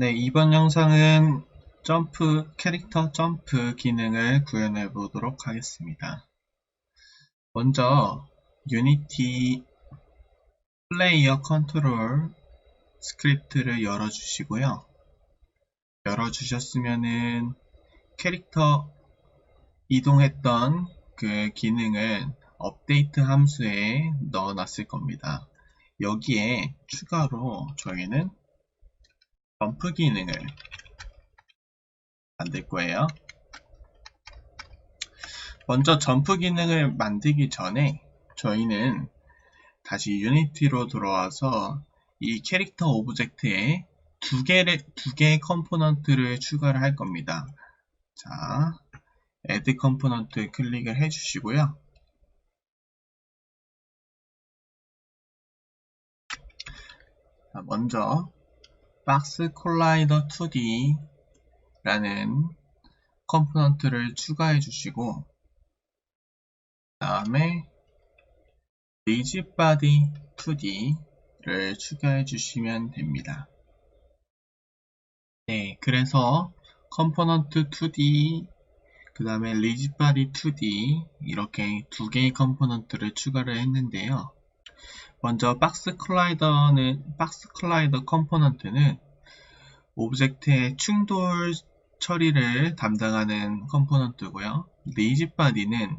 네, 이번 영상은 점프, 캐릭터 점프 기능을 구현해 보도록 하겠습니다. 먼저 유니티 플레이어 컨트롤 스크립트를 열어주시고요. 열어주셨으면은 캐릭터 이동했던 그 기능은 업데이트 함수에 넣어놨을 겁니다. 여기에 추가로 저희는 점프 기능을 만들 거예요. 먼저 점프 기능을 만들기 전에 저희는 다시 유니티로 들어와서 이 캐릭터 오브젝트에 두 개의, 두 개의 컴포넌트를 추가를 할 겁니다. 자, add 컴포넌트 클릭을 해주시고요. 먼저 박스 콜라이더 2D 라는 컴포넌트를 추가해 주시고 그 다음에 리지 바디 2D를 추가해 주시면 됩니다. 네, 그래서 컴포넌트 2D 그 다음에 리지 바디 2D 이렇게 두 개의 컴포넌트를 추가를 했는데요. 먼저 박스 콜라이더는 박스 콜라이더 컴포넌트는 오브젝트의 충돌 처리를 담당하는 컴포넌트고요. 리지 바디는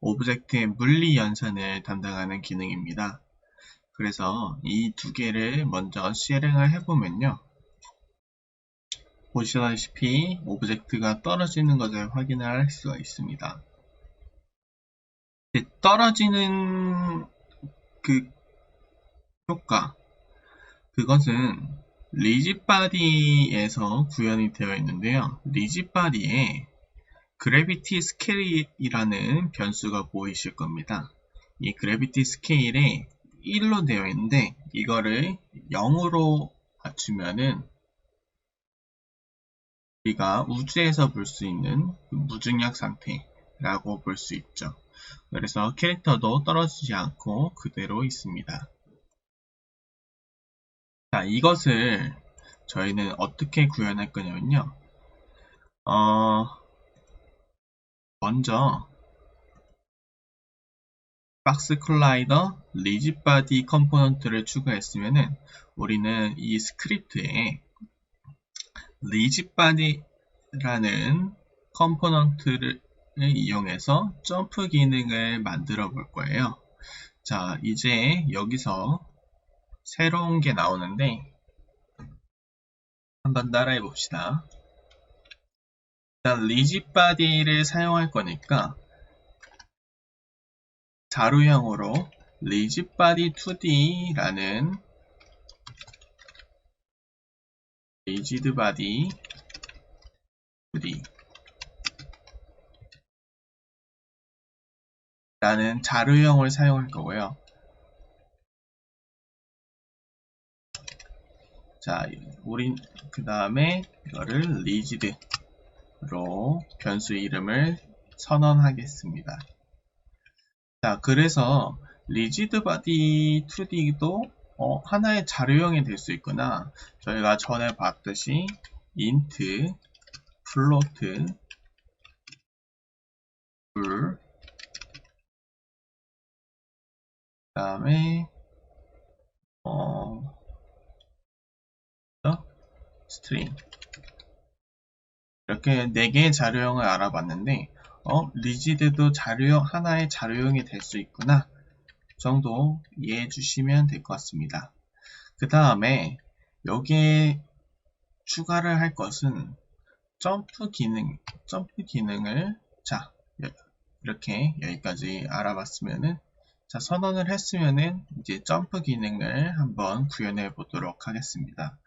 오브젝트의 물리 연산을 담당하는 기능입니다. 그래서 이 두 개를 먼저 실행을 해보면요. 보시다시피 오브젝트가 떨어지는 것을 확인을 할 수가 있습니다. 떨어지는 그 효과 그것은 리지바디에서 구현이 되어 있는데요. 리지바디에 그래비티 스케일이라는 변수가 보이실 겁니다. 이 그래비티 스케일에 1로 되어 있는데 이거를 0으로 맞추면은 우리가 우주에서 볼 수 있는 무중력 상태라고 볼 수 있죠. 그래서 캐릭터도 떨어지지 않고 그대로 있습니다. 자, 이것을 저희는 어떻게 구현할 거냐면요. 어, 먼저 박스 콜라이더 리지 바디 컴포넌트를 추가했으면은 우리는 이 스크립트에 리지 바디라는 컴포넌트를 이용해서 점프 기능을 만들어 볼 거예요. 자, 이제 여기서 새로운 게 나오는데 한번 따라해 봅시다. 일단 리지바디를 사용할 거니까 자루형으로 리지바디 2D라는 리지드 바디 2D 라는 자료형을 사용할 거고요. 자, 우린 그 다음에 이거를 리지드로 변수 이름을 선언하겠습니다. 자, 그래서 리지드 바디 2D도 어, 하나의 자료형이 될 수 있구나. 저희가 전에 봤듯이 int, float, 그 다음에 어, 스트링 이렇게 4개의 자료형을 알아봤는데 어, 리지드도 자료형 하나의 자료형이 될 수 있구나 정도 이해해 주시면 될 것 같습니다. 그 다음에 여기에 추가를 할 것은 점프 기능, 점프 기능을 자 이렇게 여기까지 알아봤으면은 자 선언을 했으면은 이제 점프 기능을 한번 구현해 보도록 하겠습니다.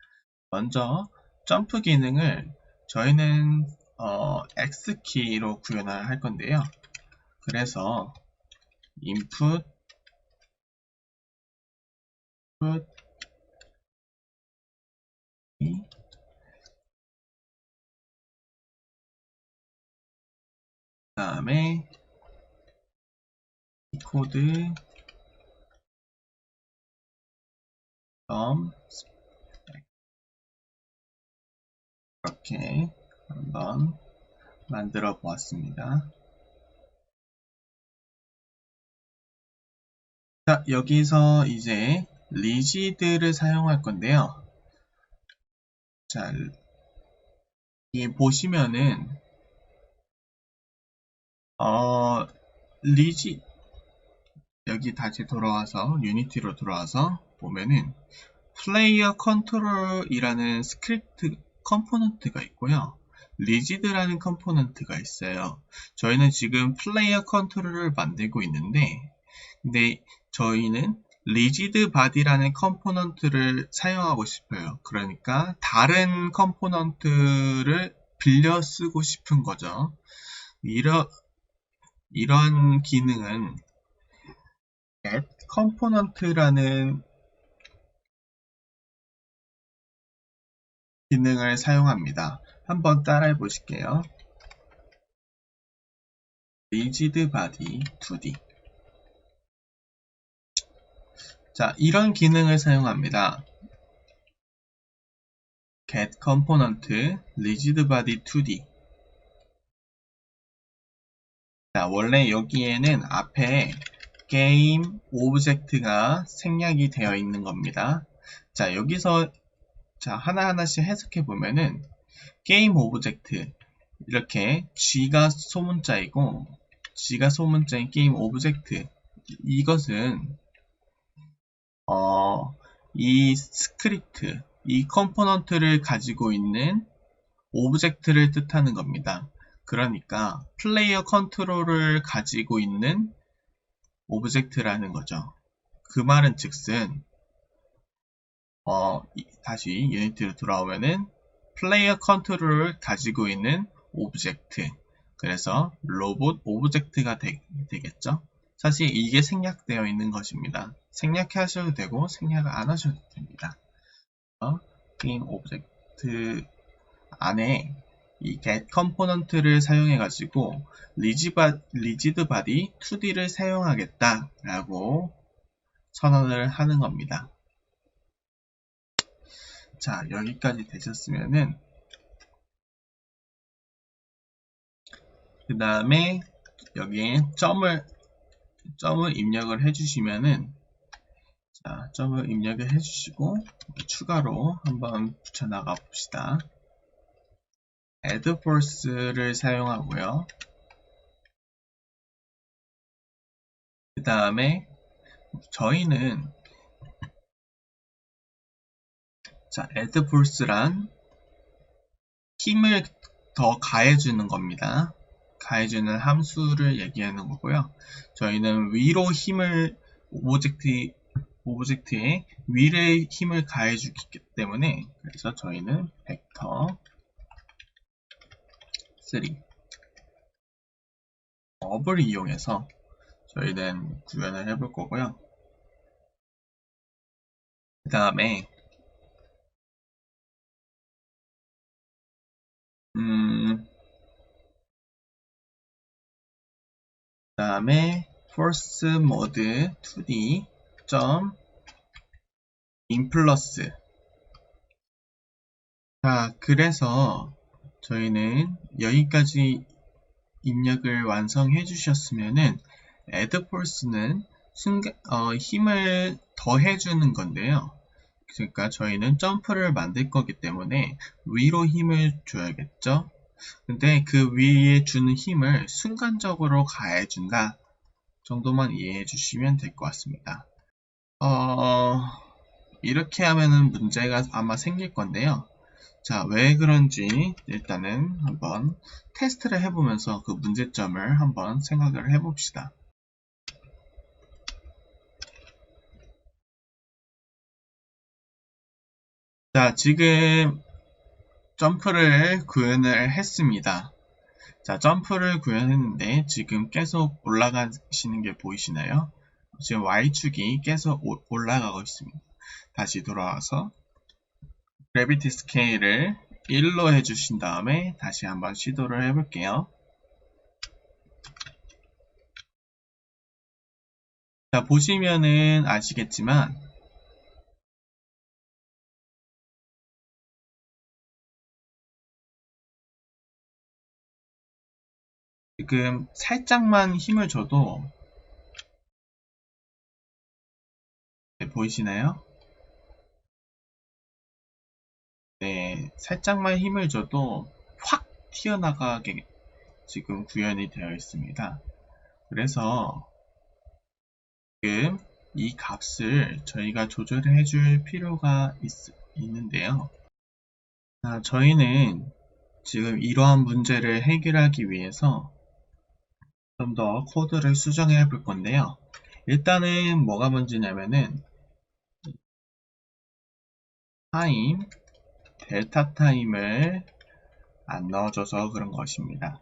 먼저 점프 기능을 저희는 어, X키로 구현을 할 건데요. 그래서 input, put 다음에 이 코드 점 이렇게 한번 만들어 보았습니다. 자, 여기서 이제 리지드를 사용할 건데요. 자, 이 보시면은 어, 리지 여기 다시 돌아와서 유니티로 돌아와서 보면은 플레이어 컨트롤이라는 스크립트 컴포넌트가 있고요. 리지드라는 컴포넌트가 있어요. 저희는 지금 플레이어 컨트롤을 만들고 있는데 근데 저희는 리지드 바디라는 컴포넌트를 사용하고 싶어요. 그러니까 다른 컴포넌트를 빌려 쓰고 싶은 거죠. 이러, 이런 기능은 get component라는 기능을 사용합니다. 한번 따라해 보실게요. rigid body 2D 자, 이런 기능을 사용합니다. get component rigid body 2D 자, 원래 여기에는 앞에 게임 오브젝트가 생략이 되어 있는 겁니다. 자, 여기서 자, 하나하나씩 해석해 보면은 게임 오브젝트 이렇게 G가 소문자이고 G가 소문자인 게임 오브젝트 이것은 어, 이 스크립트, 이 컴포넌트를 가지고 있는 오브젝트를 뜻하는 겁니다. 그러니까 플레이어 컨트롤을 가지고 있는 오브젝트라는 거죠. 그 말은 즉슨 어, 다시 유니티로 돌아오면은 플레이어 컨트롤을 가지고 있는 오브젝트 그래서 로봇 오브젝트가 되, 겠죠 사실 이게 생략되어 있는 것입니다. 생략하셔도 되고 생략을 안 하셔도 됩니다. 어, 게임 오브젝트 안에 이 get 컴포넌트를 사용해 가지고 리지드 바디 2D를 사용하겠다 라고 선언을 하는 겁니다. 자 여기까지 되셨으면은 그 다음에 여기에 점을 점을 입력을 해주시면은 자, 점을 입력을 해주시고 추가로 한번 붙여나가 봅시다. Add force를 사용하고요. 그 다음에 저희는 자, add force란 힘을 더 가해주는 겁니다. 가해주는 함수를 얘기하는 거고요. 저희는 위로 힘을 오브젝트 오브젝트에 위를 힘을 가해주기 때문에 그래서 저희는 벡터 3 업을 이용해서 저희는 구현을 해볼 거고요. 그 다음에 음, 그 다음에 force mode 2d 점 인플러스 자 그래서 저희는 여기까지 입력을 완성해 주셨으면은 force는 순간, 어, 힘을 더해 주는 건데요 그러니까 저희는 점프를 만들 거기 때문에 위로 힘을 줘야겠죠 근데 그 위에 주는 힘을 순간적으로 가해 준다 정도만 이해해 주시면 될 것 같습니다. 어, 이렇게 하면은 문제가 아마 생길 건데요. 자, 왜 그런지 일단은 한번 테스트를 해보면서 그 문제점을 한번 생각을 해봅시다. 자, 지금 점프를 구현을 했습니다. 자, 점프를 구현했는데 지금 계속 올라가시는 게 보이시나요? 지금 Y축이 계속 올라가고 있습니다. 다시 돌아와서 레비티 스케일을 1로 해주신 다음에 다시 한번 시도를 해볼게요. 자, 보시면은 아시겠지만 지금 살짝만 힘을 줘도 네, 보이시나요? 네, 살짝만 힘을 줘도 확 튀어나가게 지금 구현이 되어 있습니다. 그래서 지금 이 값을 저희가 조절해 줄 필요가 있, 는데요 아, 저희는 지금 이러한 문제를 해결하기 위해서 좀 더 코드를 수정해 볼 건데요. 일단은 뭐가 문제냐면은 타임, 델타 타임을 안 넣어줘서 그런 것입니다.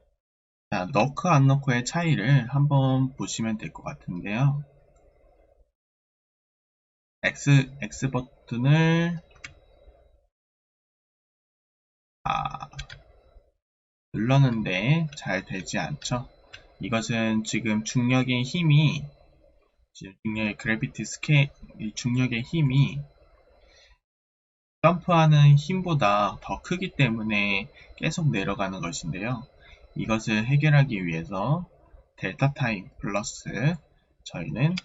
자, 넣고 안 넣고의 차이를 한번 보시면 될 것 같은데요. X, X 버튼을 아, 눌렀는데 잘 되지 않죠. 이것은 지금 중력의 힘이 중력의 그래비티 스케일 중력의 힘이 점프하는 힘보다 더 크기 때문에 계속 내려가는 것인데요. 이것을 해결하기 위해서 델타 타임 플러스 저희는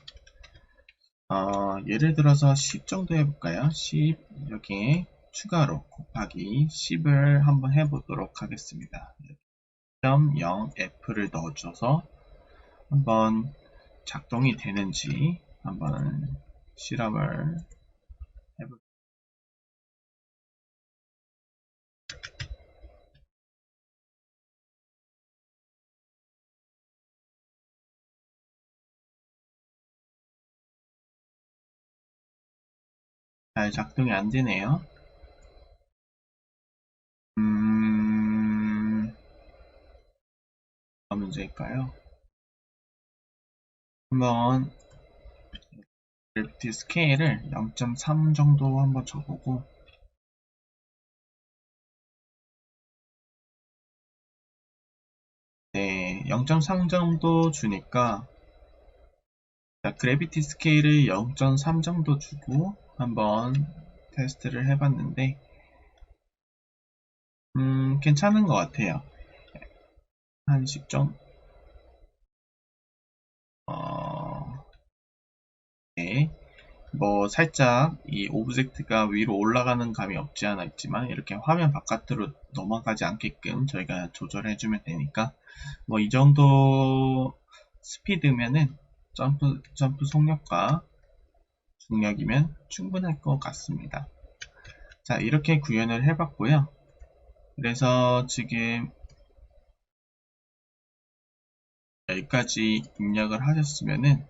어, 예를 들어서 10 정도 해볼까요? 10 여기에 추가로 곱하기 10을 한번 해보도록 하겠습니다. 0.0f를 넣어줘서 한번 작동이 되는지 한번 실험을 잘 작동이 안 되네요. 음, 뭐가 문제일까요? 한번 그래비티 스케일을 0.3 정도 한번 줘보고 네, 0.3 정도 주니까 자, 그래비티 스케일을 0.3 정도 주고 한번 테스트를 해봤는데 음, 괜찮은 것 같아요. 한 10점? 어, 네. 뭐, 살짝 이 오브젝트가 위로 올라가는 감이 없지 않아 있지만, 이렇게 화면 바깥으로 넘어가지 않게끔 저희가 조절해 주면 되니까, 뭐, 이 정도 스피드면은 점프, 점프 속력과 중력이면 충분할 것 같습니다. 자, 이렇게 구현을 해봤고요. 그래서 지금 여기까지 입력을 하셨으면은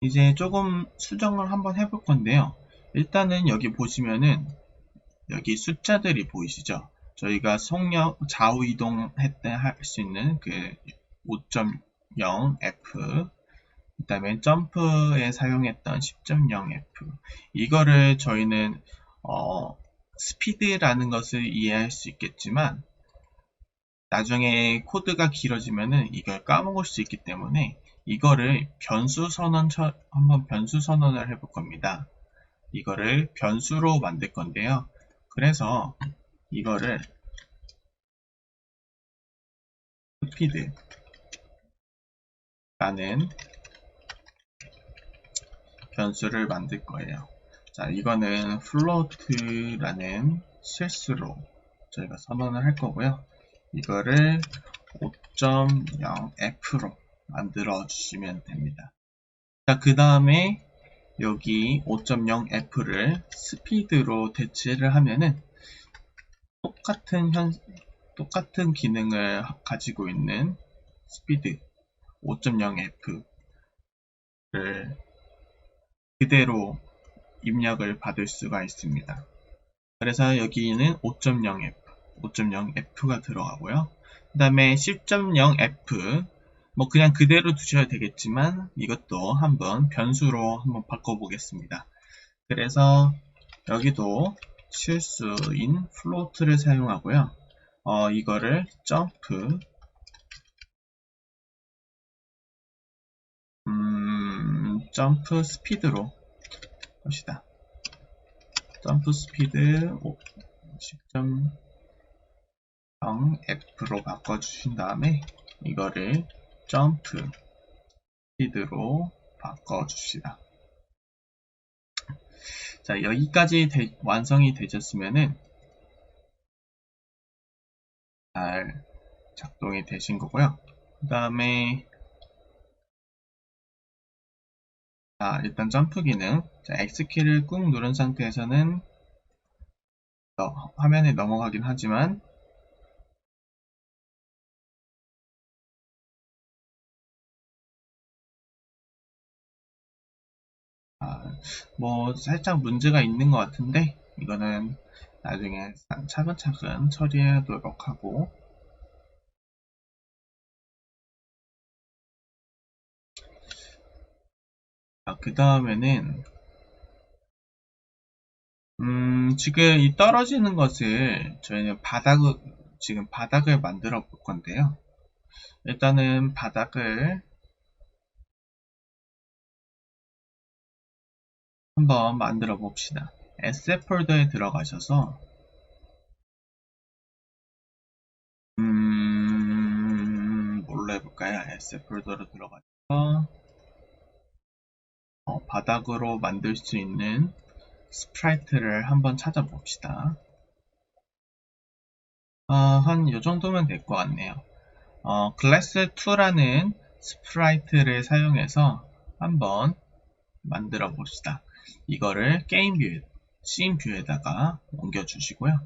이제 조금 수정을 한번 해볼 건데요. 일단은 여기 보시면은 여기 숫자들이 보이시죠? 저희가 속력 좌우 이동할 때 할 수 있는 그 5.0F 그 다음에 점프에 사용했던 10.0F 이거를 저희는 어, 스피드라는 것을 이해할 수 있겠지만 나중에 코드가 길어지면은 이걸 까먹을 수 있기 때문에 이거를 변수 선언 한번 변수 선언을 해볼 겁니다. 이거를 변수로 만들 건데요. 그래서 이거를 스피드 라는 변수를 만들 거예요. 자, 이거는 float라는 실수로 저희가 선언을 할 거고요. 이거를 5.0f로 만들어 주시면 됩니다. 자, 그 다음에 여기 5.0f를 스피드로 대체를 하면은 똑같은 현, 똑같은 기능을 가지고 있는 스피드 5.0f를 그대로 입력을 받을 수가 있습니다. 그래서 여기는 5.0F, 5.0F가 들어가고요. 그 다음에 10.0F, 뭐 그냥 그대로 두셔야 되겠지만 이것도 한번 변수로 한번 바꿔보겠습니다. 그래서 여기도 실수인 플로트를 사용하고요. 어, 이거를 점프 점프 스피드로 봅시다. 점프 스피드 10점 형 F로 바꿔주신 다음에 이거를 점프 스피드로 바꿔줍시다. 자, 여기까지 되, 완성이 되셨으면은 잘 작동이 되신 거고요. 그 다음에 자, 일단 점프 기능. 자, X키를 꾹 누른 상태에서는 어, 화면에 넘어가긴 하지만 아, 뭐 살짝 문제가 있는 것 같은데 이거는 나중에 차근차근 처리하도록 하고 아, 그 다음에는 음, 지금 이 떨어지는 것을 저희는 바닥을 지금 바닥을 만들어 볼 건데요. 일단은 바닥을 한번 만들어 봅시다. SF 폴더에 들어가셔서 음, 뭘로 해볼까요? SF 폴더로 들어가서 어, 바닥으로 만들 수 있는 스프라이트를 한번 찾아봅시다. 어, 한이 정도면 될 것 같네요. 어, 클래스2라는 스프라이트를 사용해서 한번 만들어 봅시다. 이거를 게임 뷰, 씬 뷰에다가 옮겨 주시고요.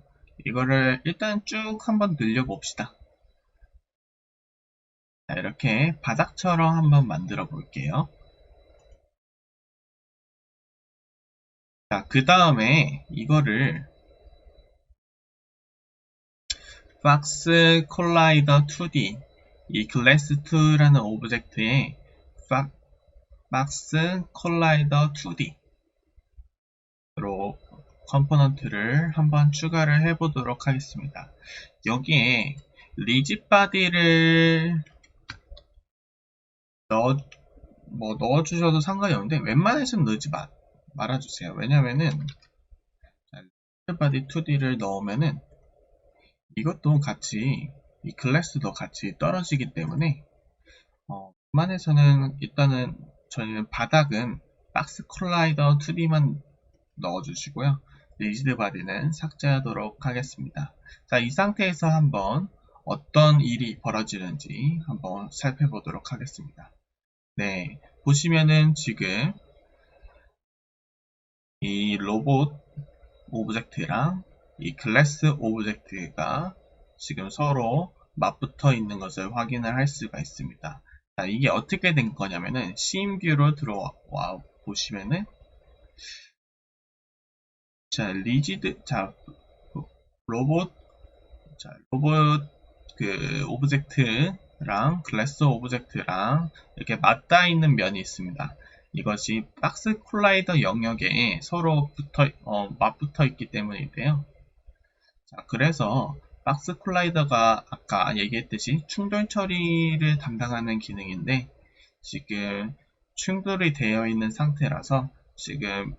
이거를 일단 쭉 한번 늘려 봅시다. 자, 이렇게 바닥처럼 한번 만들어 볼게요. 자, 그 다음에 이거를 박스 콜라이더 2D 이 클래스 2라는 오브젝트에 박스 콜라이더 2D 로 컴포넌트를 한번 추가를 해 보도록 하겠습니다. 여기에 리짓 바디를 넣어 뭐 넣어주셔도 상관이 없는데 웬만해서는 넣지 마, 말아주세요. 왜냐면은 바디 2D를 넣으면은 이것도 같이 이 클래스도 같이 떨어지기 때문에 어, 웬만해서는 일단은 저희는 바닥은 박스 콜라이더 2D만 넣어주시고요. 리지드 바디는 삭제하도록 하겠습니다. 자, 이 상태에서 한번 어떤 일이 벌어지는지 한번 살펴보도록 하겠습니다. 네, 보시면은 지금 이 로봇 오브젝트랑 이 클래스 오브젝트가 지금 서로 맞붙어 있는 것을 확인을 할 수가 있습니다. 자, 이게 어떻게 된 거냐면은 CM뷰로 들어와 보시면은 자, 리지드, 자, 로봇, 자, 로봇, 그, 오브젝트랑 클래스 오브젝트랑 이렇게 맞닿아 있는 면이 있습니다. 이것이 박스 콜라이더 영역에 서로 붙어, 어, 맞붙어 있기 때문인데요. 자, 그래서 박스 콜라이더가 아까 얘기했듯이 충돌 처리를 담당하는 기능인데, 지금 충돌이 되어 있는 상태라서 지금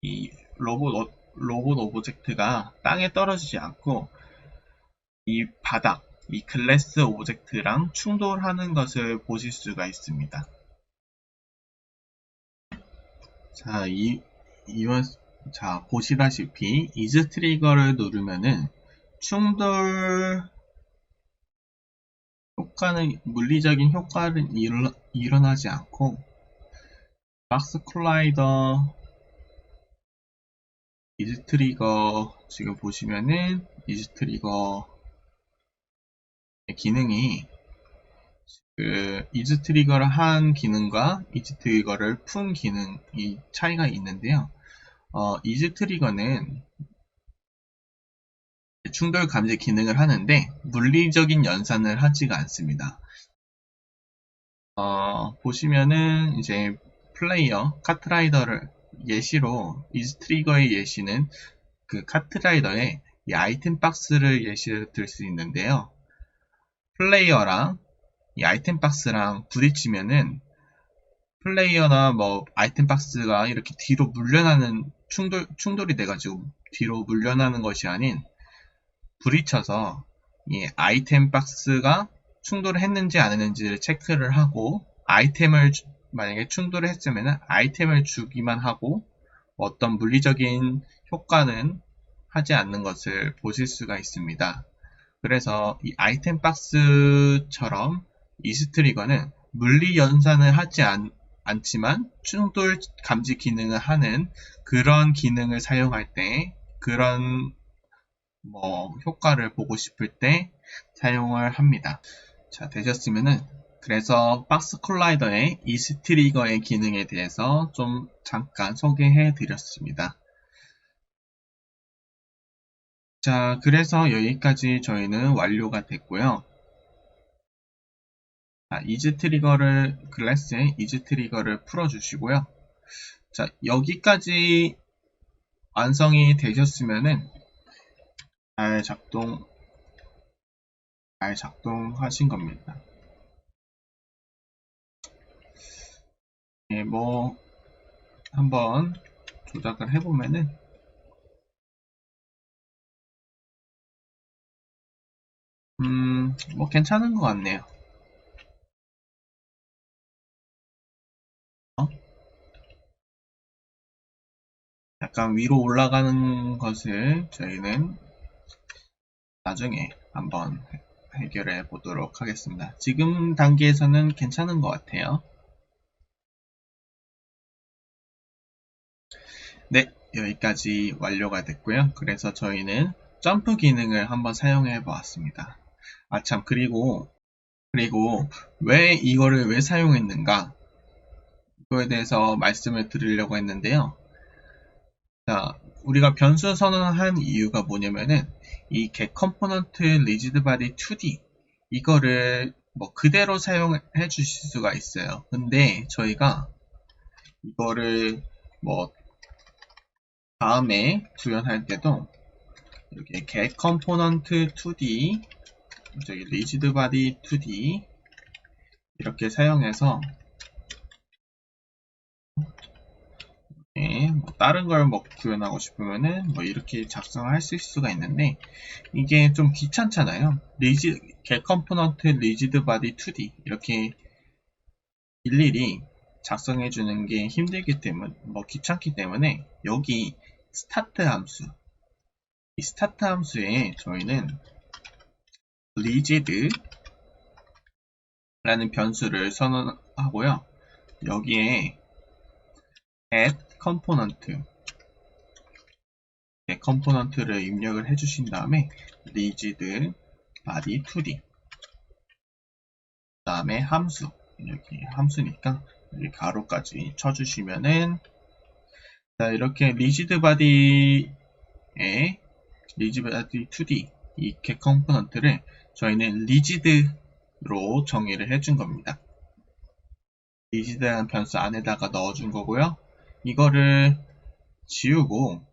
이 로봇, 로봇 오브젝트가 땅에 떨어지지 않고 이 바닥, 이 글래스 오브젝트랑 충돌하는 것을 보실 수가 있습니다. 자, 이, 이와, 자, 보시다시피 이즈 트리거를 누르면은 충돌 효과는, 물리적인 효과는 일어, 일어나지 않고 박스 콜라이더 이즈 트리거 지금 보시면은 이즈 트리거 기능이 그 이즈 트리거를 한 기능과 이즈 트리거를 푼 기능이 차이가 있는데요. 어, 이즈 트리거는 충돌 감지 기능을 하는데 물리적인 연산을 하지가 않습니다. 어, 보시면은 이제 플레이어 카트라이더를 예시로 이즈 트리거의 예시는 그 카트라이더의 이 아이템 박스를 예시로 들 수 있는데요. 플레이어랑 이 아이템 박스랑 부딪히면은 플레이어나 뭐 아이템 박스가 이렇게 뒤로 물려나는 충돌, 충돌이 돼가지고 뒤로 물려나는 것이 아닌 부딪혀서 이 아이템 박스가 충돌을 했는지 안 했는지를 체크를 하고 아이템을 주- 만약에 충돌을 했으면 아이템을 주기만 하고 어떤 물리적인 효과는 하지 않는 것을 보실 수가 있습니다. 그래서 이 아이템 박스처럼 이스트리거는 물리 연산을 하지 않, 않지만 충돌 감지 기능을 하는 그런 기능을 사용할 때 그런 뭐 효과를 보고 싶을 때 사용을 합니다. 자, 되셨으면은 그래서 박스 콜라이더의 이스트리거의 기능에 대해서 좀 잠깐 소개해 드렸습니다. 자, 그래서 여기까지 저희는 완료가 됐고요. 자, 이즈 트리거를 클래스의 이즈 트리거를 풀어주시고요. 자, 여기까지 완성이 되셨으면은 잘 작동 잘 작동하신 겁니다. 예, 뭐 한번 조작을 해보면은 음, 뭐 괜찮은 것 같네요. 약간 위로 올라가는 것을 저희는 나중에 한번 해결해 보도록 하겠습니다. 지금 단계에서는 괜찮은 것 같아요. 네, 여기까지 완료가 됐고요. 그래서 저희는 점프 기능을 한번 사용해 보았습니다. 아, 참, 그리고, 그리고 왜 이거를 왜 사용했는가? 이거에 대해서 말씀을 드리려고 했는데요. 자, 우리가 변수 선언한 이유가 뭐냐면은, 이 get component rigid body 2D, 이거를 뭐 그대로 사용해 주실 수가 있어요. 근데 저희가 이거를 뭐 다음에 구현할 때도 이렇게 get component 2D 저기 rigid body 2D 이렇게 사용해서 네, 뭐 다른 걸 뭐 구현하고 싶으면은 뭐 이렇게 작성할 수 있을 수가 있는데 이게 좀 귀찮잖아요. rigid get component rigid body 2D 이렇게 일일이 작성해 주는 게 힘들기 때문에 뭐 귀찮기 때문에 여기 스타트 함수 이 스타트 함수에 저희는 rigid 라는 변수를 선언하고요. 여기에 component 네, 컴포넌트를 입력을 해주신 다음에 rigid body 2D 그 다음에 함수 여기 함수니까 여기 가로까지 쳐주시면은 자 이렇게 rigid body에 rigid body 2D 이 get 컴포넌트를 저희는 rigid로 정의를 해준 겁니다. rigid라는 변수 안에다가 넣어준 거고요. 이거를 지우고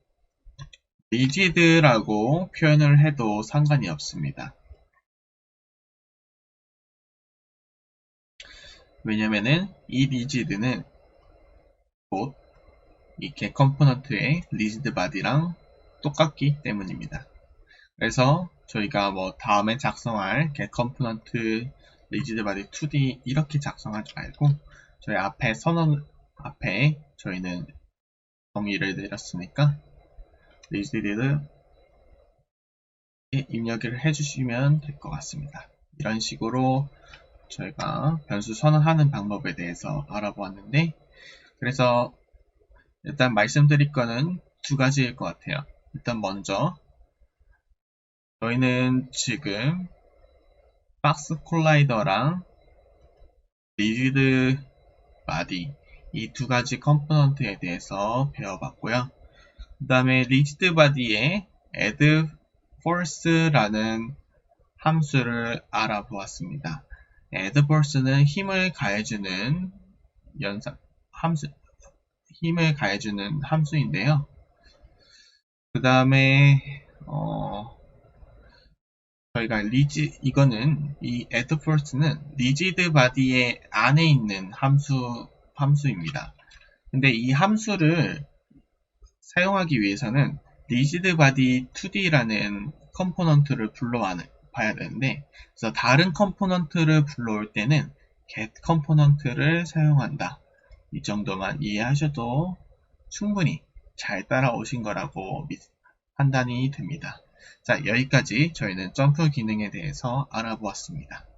rigid라고 표현을 해도 상관이 없습니다. 왜냐면은 이 rigid는 곧 이 get 컴포넌트의 rigid body랑 똑같기 때문입니다. 그래서 저희가 뭐 다음에 작성할 component rigid body 2D 이렇게 작성하지 말고 저희 앞에 선언 앞에 저희는 정의를 내렸으니까 rigid를 입력을 해주시면 될 것 같습니다. 이런 식으로 저희가 변수 선언하는 방법에 대해서 알아보았는데 그래서 일단 말씀드릴 거는 두 가지일 것 같아요. 일단 먼저 저희는 지금 박스 콜라이더랑 리지드 바디 이 두 가지 컴포넌트에 대해서 배워봤고요. 그 다음에 리지드 바디에 add force라는 함수를 알아보았습니다. add force는 힘을 가해주는 연산 함수 힘을 가해주는 함수인데요. 그 다음에 어, 저희가 리지 이거는 이 add force는 rigid body의 안에 있는 함수 함수입니다. 근데 이 함수를 사용하기 위해서는 rigid body 2D라는 컴포넌트를 불러봐야 되는데 그래서 다른 컴포넌트를 불러올 때는 get 컴포넌트를 사용한다. 이 정도만 이해하셔도 충분히 잘 따라오신 거라고 판단이 됩니다. 자, 여기까지 저희는 점프 기능에 대해서 알아보았습니다.